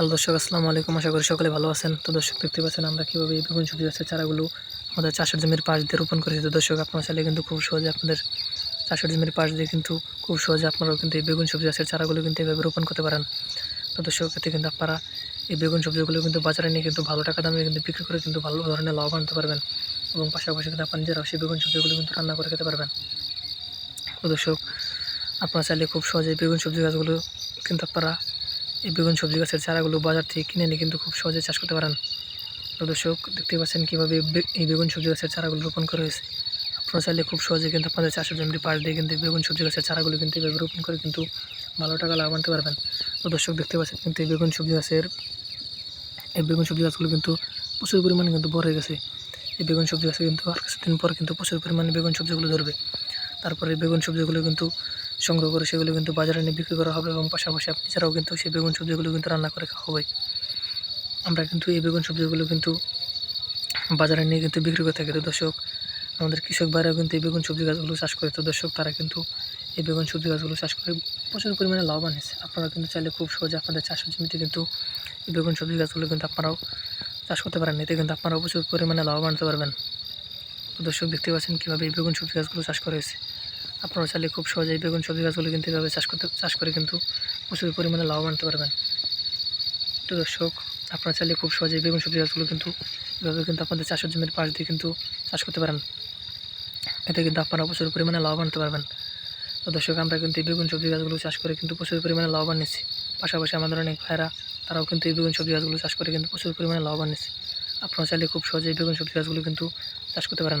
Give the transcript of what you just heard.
Hello দর্শক, আসসালামু আলাইকুম। আশা করি সকলে ভালো আছেন। তো দর্শক, দেখতে পাচ্ছেন আমরা কীভাবে এই বেগুন সবজি গাছের চারাগুলো আমাদের চাষের জমির পাশ দিয়ে রোপণ করেছি। তো দর্শক, আপনারা চাইলে কিন্তু খুব সহজে আপনাদের চাষের জমির পাশ দিয়ে কিন্তু খুব সহজে আপনারাও কিন্তু এই বেগুন সবজি গাছের চারাগুলো কিন্তু এভাবে রোপণ করতে পারেন। তো দর্শক, এতে কিন্তু আপনারা এই বেগুন সবজিগুলো কিন্তু বাজারে নিয়ে কিন্তু ভালো টাকা দামে কিন্তু বিক্রি করে কিন্তু ভালো ধরনের লাভ আনতে পারবেন এবং পাশাপাশি কিন্তু আপনার নিজেরাও সেই বেগুন সবজিগুলো কিন্তু রান্না করে খেতে পারবেন। তো দর্শক, আপনারা চাইলে খুব সহজে বেগুন সবজি গাছগুলো কিন্তু আপনারা এই বেগুন সবজি গাছের চারাগুলো বাজার থেকে কিনে এনে কিন্তু খুব সহজে চাষ করতে পারেন। দর্শক দেখতে পাচ্ছেন কীভাবে এই বেগুন সবজি গাছের চারাগুলো রোপণ করা হয়েছে। আপনারা চাইলে খুব সহজে কিন্তু আপনাদের চাষের জমির পাশ দিয়ে কিন্তু বেগুন সবজি গাছের চারাগুলো কিন্তু এভাবে রোপণ করে কিন্তু ভালো টাকা লাভ আনতে পারবেন। তো দর্শক দেখতে পাচ্ছেন কিন্তু এই বেগুন সবজি গাছের এই বেগুন সবজি গাছগুলো কিন্তু প্রচুর পরিমাণে কিন্তু বড় হয়ে গেছে। এই বেগুন সবজি গাছে কিন্তু আর কিছুদিন পর কিন্তু প্রচুর পরিমাণে বেগুন সবজিগুলো ধরবে। তারপরে বেগুন সবজিগুলো কিন্তু সংগ্রহ করে সেগুলো কিন্তু বাজারে নিয়ে বিক্রি করা হবে এবং পাশাপাশি আপনি ছাড়াও কিন্তু সেই বেগুন সবজিগুলো কিন্তু রান্না করে খাওয়া হবে। আমরা কিন্তু এই বেগুন সবজিগুলো কিন্তু বাজারে নিয়ে কিন্তু বিক্রি করে থাকি। তো দর্শক, আমাদের কৃষক ভাইরাও কিন্তু এই বেগুন সবজি গাছগুলো চাষ করে। তো দর্শক, তারা কিন্তু এই বেগুন সবজি গাছগুলো চাষ করে প্রচুর পরিমাণে লাভবান হয়েছে। আপনারা কিন্তু চাইলে খুব সহজে আপনাদের চাষের জমিতে কিন্তু এই বেগুন সবজি গাছগুলো কিন্তু আপনারাও চাষ করতে পারেন। এতে কিন্তু আপনারাও প্রচুর পরিমাণে লাভবান হতে পারবেন। তো দর্শক, দেখতে পাচ্ছেন কীভাবে এই বেগুন সবজি গাছগুলো চাষ করা হয়েছে। আপনারা চাইলে খুব সহজেই বেগুন, সবজি গাছগুলো কিন্তু এভাবে চাষ করতে, চাষ করে কিন্তু প্রচুর পরিমাণে লাভবান হতে পারবেন। তো দর্শক, আপনারা চাইলে খুব সহজেই বেগুন, সবজি গাছগুলো কিন্তু এভাবে কিন্তু আপনাদের চাষের জমির পাশ দিয়ে কিন্তু চাষ করতে পারেন। এতে কিন্তু আপনারা প্রচুর পরিমাণে লাভবান হতে পারবেন। তো দর্শক, আমরা কিন্তু এই বেগুন, সবজি গাছগুলো চাষ করে কিন্তু প্রচুর পরিমাণে লাভবান নিচ্ছি পাশাপাশি আমাদের অনেক ভাইরা তারাও কিন্তু এই বেগুন, সবজি গাছগুলো চাষ করে কিন্তু প্রচুর পরিমাণে লাভবান নিচ্ছে আপনারা চাইলে খুব সহজেই বেগুন, সবজি গাছগুলো কিন্তু চাষ করতে পারেন।